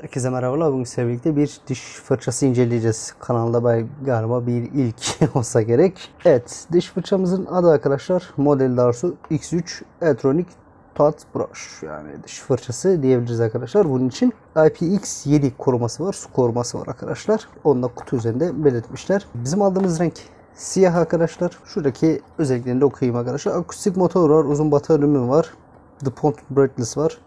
Herkese merhabalar. Bugün sizlerle birlikte bir diş fırçası inceleyeceğiz. Kanalda galiba bir ilk olsa gerek. Evet, diş fırçamızın adı arkadaşlar Model Darsu X3 Electronic Toothbrush yani diş fırçası diyebiliriz arkadaşlar. Bunun için IPX7 koruması var, su koruması var arkadaşlar. Onu da kutu üzerinde belirtmişler. Bizim aldığımız renk siyah arkadaşlar. Şuradaki özelliklerini de okuyayım arkadaşlar. Akustik motor var, uzun batarya var. DuPont Brightness var.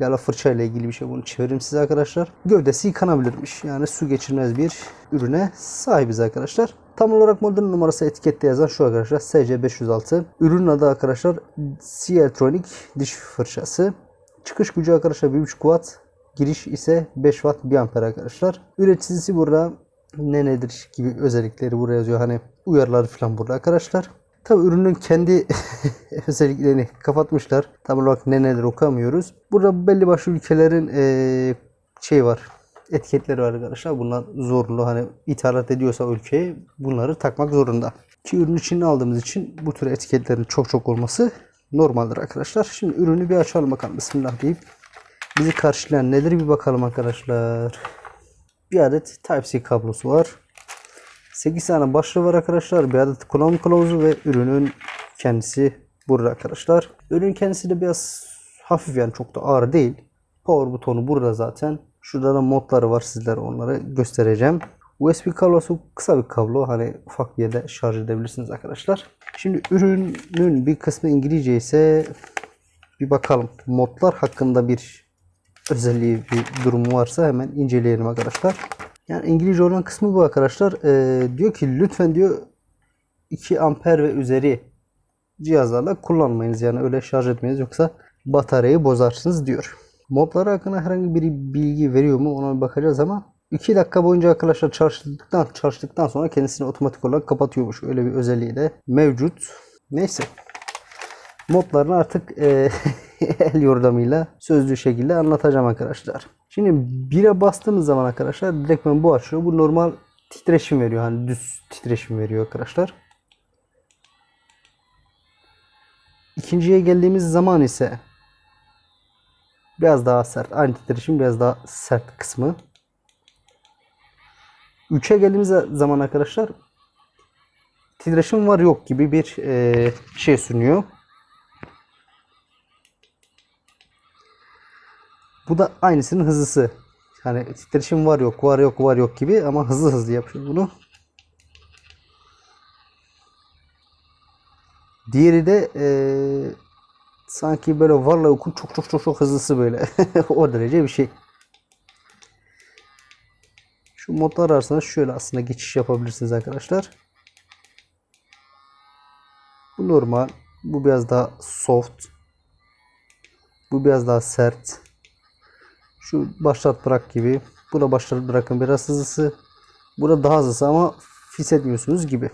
Yala fırça ile ilgili bir şey bunu çevireyim size arkadaşlar. Gövdesi yıkanabilirmiş. Yani su geçirmez bir ürüne sahibiz arkadaşlar. Tam olarak model numarası etikette yazan şu arkadaşlar. SC506. Ürünün adı arkadaşlar C Electronic diş fırçası. Çıkış gücü arkadaşlar 1.5 watt. Giriş ise 5 watt 1 amper arkadaşlar. Üreticisi burada ne nedir gibi özellikleri buraya yazıyor. Hani uyarıları falan burada arkadaşlar. Tabi ürünün kendi özelliklerini kapatmışlar. Tam olarak ne neler okamıyoruz. Burada belli başlı ülkelerin eee, şey var. Etiketleri var arkadaşlar. Bunlar zorunlu. Hani ithalat ediyorsa ülkeye bunları takmak zorunda. Ki ürün için aldığımız için bu tür etiketlerin çok çok olması normaldir arkadaşlar. Şimdi ürünü bir açalım bakalım. Bismillah deyip bizi karşılayan nedir bir bakalım arkadaşlar. Bir adet Type-C kablosu var. 8 tane başlığı var arkadaşlar. Bir adet kullanım kılavuzu ve ürünün kendisi burada arkadaşlar. Ürün kendisi de biraz hafif yani çok da ağır değil. Power butonu burada zaten. Şurada da modları var sizlere onları göstereceğim. USB kablosu kısa bir kablo. Hani ufak bir yerde şarj edebilirsiniz arkadaşlar. Şimdi ürünün bir kısmı İngilizce ise bir bakalım. Modlar hakkında bir özelliği bir durumu varsa hemen inceleyelim arkadaşlar. Yani İngilizce olan kısmı bu arkadaşlar. Ee, diyor ki lütfen diyor 2 amper ve üzeri cihazlarla kullanmayınız. Yani öyle şarj etmeyiniz yoksa bataryayı bozarsınız diyor. Modları hakkında herhangi bir bilgi veriyor mu ona bakacağız ama 2 dakika boyunca arkadaşlar çalıştıktan, çalıştıktan sonra kendisini otomatik olarak kapatıyormuş. Öyle bir özelliği de mevcut. Neyse. Modlarını artık e, el yordamıyla sözlü şekilde anlatacağım arkadaşlar. Şimdi bire bastığımız zaman arkadaşlar direktmen bu açıyor. Bu normal titreşim veriyor. Hani düz titreşim veriyor arkadaşlar. İkinciye geldiğimiz zaman ise biraz daha sert. Aynı titreşim biraz daha sert kısmı. Üçe geldiğimiz zaman arkadaşlar titreşim var yok gibi bir e, şey sunuyor. Bu da aynısının hızlısı. Hani titreşim var yok var yok var yok gibi ama hızlı hızlı yapıyor bunu. Diğeri de eee, sanki böyle varla okun çok çok çok çok hızlısı böyle. o derece bir şey. Şu modlar arasında şöyle aslında geçiş yapabilirsiniz arkadaşlar. Bu normal. Bu biraz daha soft. Bu biraz daha sert. Şu başlat bırak gibi. Bu da başlat bırakın biraz hızlısı. Bu da daha hızlısı ama hissetmiyorsunuz gibi.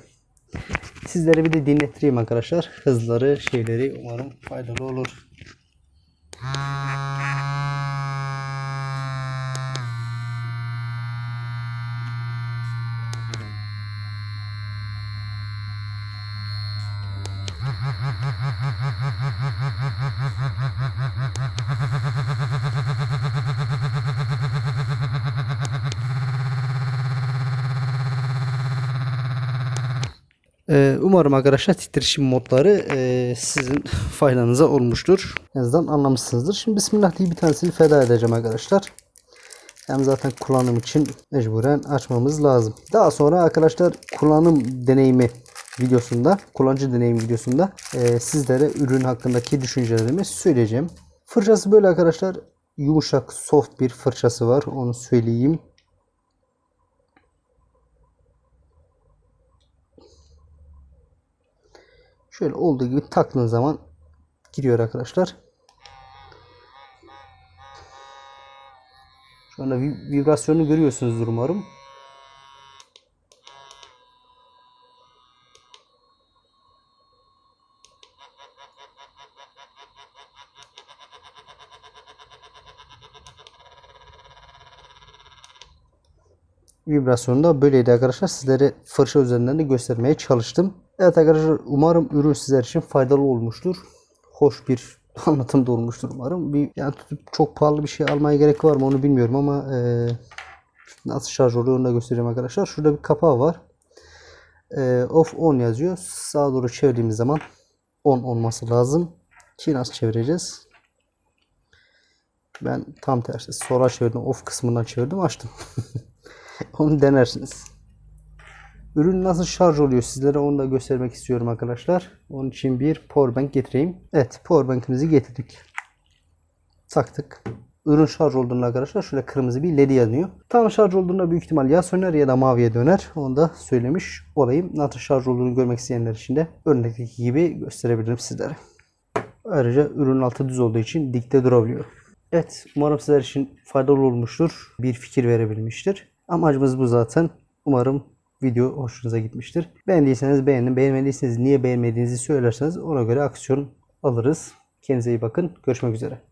Sizlere bir de dinlettireyim arkadaşlar. Hızları, şeyleri umarım faydalı olur. Ee, umarım arkadaşlar titreşim modları e, sizin faydanıza olmuştur. En azından anlamışsınızdır. Şimdi Bismillah diye bir tanesini feda edeceğim arkadaşlar. Hem zaten kullanım için mecburen açmamız lazım. Daha sonra arkadaşlar kullanım deneyimi videosunda, kullanıcı deneyimi videosunda e, sizlere ürün hakkındaki düşüncelerimi söyleyeceğim. Fırçası böyle arkadaşlar. Yumuşak, soft bir fırçası var. Onu söyleyeyim. Şöyle olduğu gibi taktığınız zaman giriyor arkadaşlar. Şu anda vi- vibrasyonu görüyorsunuzdur umarım. Vibrasyonu da böyleydi arkadaşlar. Sizlere fırça üzerinden de göstermeye çalıştım. Evet arkadaşlar umarım ürün sizler için faydalı olmuştur. Hoş bir anlatım da olmuştur umarım. Bir, yani tutup çok pahalı bir şey almaya gerek var mı onu bilmiyorum ama e, nasıl şarj oluyor onu da göstereyim arkadaşlar. Şurada bir kapağı var. E, off on yazıyor. Sağa doğru çevirdiğimiz zaman on olması lazım. Ki nasıl çevireceğiz? Ben tam tersi sola çevirdim. Off kısmından çevirdim açtım. onu denersiniz. Ürün nasıl şarj oluyor sizlere onu da göstermek istiyorum arkadaşlar. Onun için bir powerbank getireyim. Evet powerbankimizi getirdik. Taktık. Ürün şarj olduğunda arkadaşlar şöyle kırmızı bir led yanıyor. Tam şarj olduğunda büyük ihtimal ya söner ya da maviye döner. Onu da söylemiş olayım. Nasıl şarj olduğunu görmek isteyenler için de örnekteki gibi gösterebilirim sizlere. Ayrıca ürünün altı düz olduğu için dikte durabiliyor. Evet umarım sizler için faydalı olmuştur. Bir fikir verebilmiştir. Amacımız bu zaten. Umarım video hoşunuza gitmiştir. Beğendiyseniz beğenin. Beğenmediyseniz niye beğenmediğinizi söylerseniz ona göre aksiyon alırız. Kendinize iyi bakın. Görüşmek üzere.